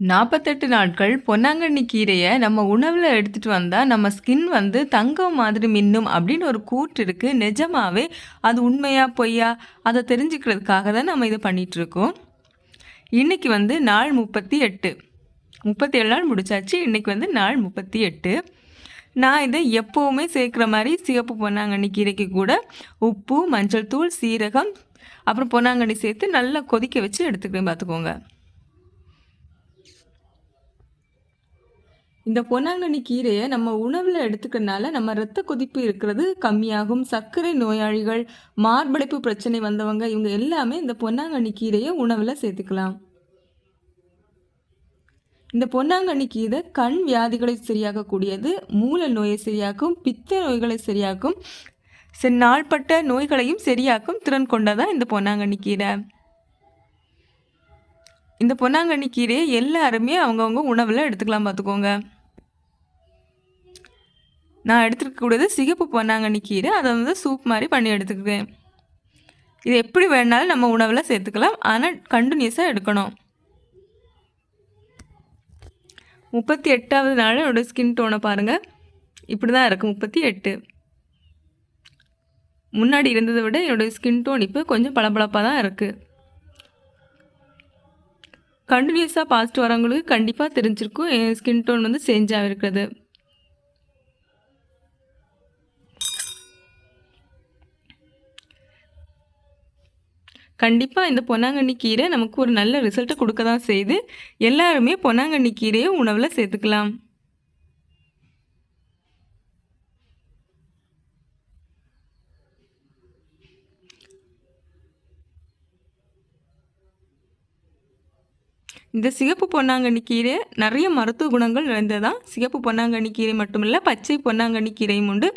நாற்பத்தெட்டு நாட்கள் பொன்னாங்கண்ணி கீரையை நம்ம உணவில் எடுத்துகிட்டு வந்தால் நம்ம ஸ்கின் வந்து தங்கம் மாதிரி மின்னும் அப்படின்னு ஒரு கூற்று இருக்குது நிஜமாவே அது உண்மையா பொய்யா? அதை தெரிஞ்சுக்கிறதுக்காக தான் நம்ம இதை பண்ணிகிட்ருக்கோம் இன்றைக்கி வந்து நாள் முப்பத்தி எட்டு. முப்பத்தி ஏழு நாள் முடிச்சாச்சு. இன்றைக்கி வந்து நாள் முப்பத்தி எட்டு. நான் இதை எப்போவுமே சேர்க்குற மாதிரி சிவப்பு பொன்னாங்கண்ணி கீரைக்கு கூட உப்பு மஞ்சள் தூள் சீரகம் அப்புறம் பொன்னாங்கண்ணி சேர்த்து நல்லா கொதிக்க வச்சு எடுத்துக்கிறேன். பார்த்துக்கோங்க. இந்த பொன்னாங்கண்ணி கீரையை நம்ம உணவில் எடுத்துக்கிறனால நம்ம ரத்த கொதிப்பு இருக்கிறது கம்மியாகும். சர்க்கரை நோயாளிகள் மார்படைப்பு பிரச்சனை வந்தவங்க இவங்க எல்லாமே இந்த பொன்னாங்கண்ணி கீரையை உணவில் சேர்த்துக்கலாம். இந்த பொன்னாங்கண்ணி கீரை கண் வியாதிகளை சரியாக்கக்கூடியது மூல நோயை சரியாக்கும் பித்த நோய்களை சரியாக்கும் நாள்பட்ட நோய்களையும் சரியாக்கும் திறன் கொண்டதான் இந்த பொன்னாங்கண்ணி கீரை. இந்த பொன்னாங்கண்ணி கீரையை எல்லாருமே அவங்கவுங்க உணவில் எடுத்துக்கலாம் பார்த்துக்கோங்க நான் எடுத்துருக்கக்கூடியது சிகப்பு பொன்னாங்கண்ணி கீரை அதை வந்து சூப் மாதிரி பண்ணி எடுத்துக்கிறேன் இது எப்படி வேணாலும் நம்ம உணவில் சேர்த்துக்கலாம். ஆனால் கண்டினியூஸாக எடுக்கணும். முப்பத்தி எட்டாவது நாள் என்னோடய ஸ்கின் டோனை பாருங்கள் இப்படி தான் இருக்குது முப்பத்தி எட்டு. முன்னாடி இருந்ததை விட என்னோடய ஸ்கின் டோன் இப்போ கொஞ்சம் பளபளப்பாக தான் இருக்குது கண்டினியூஸாக பாசிட்டிவ் வரவங்களுக்கு கண்டிப்பாக தெரிஞ்சிருக்கும் என் ஸ்கின் டோன் வந்து சேஞ்சாக இருக்கிறது கண்டிப்பாக இந்த பொன்னாங்கண்ணி கீரை நமக்கு ஒரு நல்ல ரிசல்ட்டை கொடுக்க தான் செய்து எல்லாருமே பொன்னாங்கண்ணி கீரையை உணவில் சேர்த்துக்கலாம். இந்த சிகப்பு பொன்னாங்கண்ணி கீரை நிறைய மருத்துவ குணங்கள் நிறைந்ததான் சிகப்பு பொன்னாங்கண்ணி கீரை மட்டுமில்லை பச்சை பொன்னாங்கண்ணி கீரையும் உண்டு.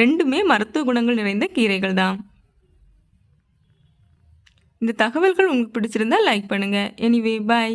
ரெண்டுமே மருத்துவ குணங்கள் நிறைந்த கீரைகள் தான் இந்த தகவல்கள் உங்களுக்கு பிடிச்சிருந்தா லைக் பண்ணுங்கள் எனிவே பாய்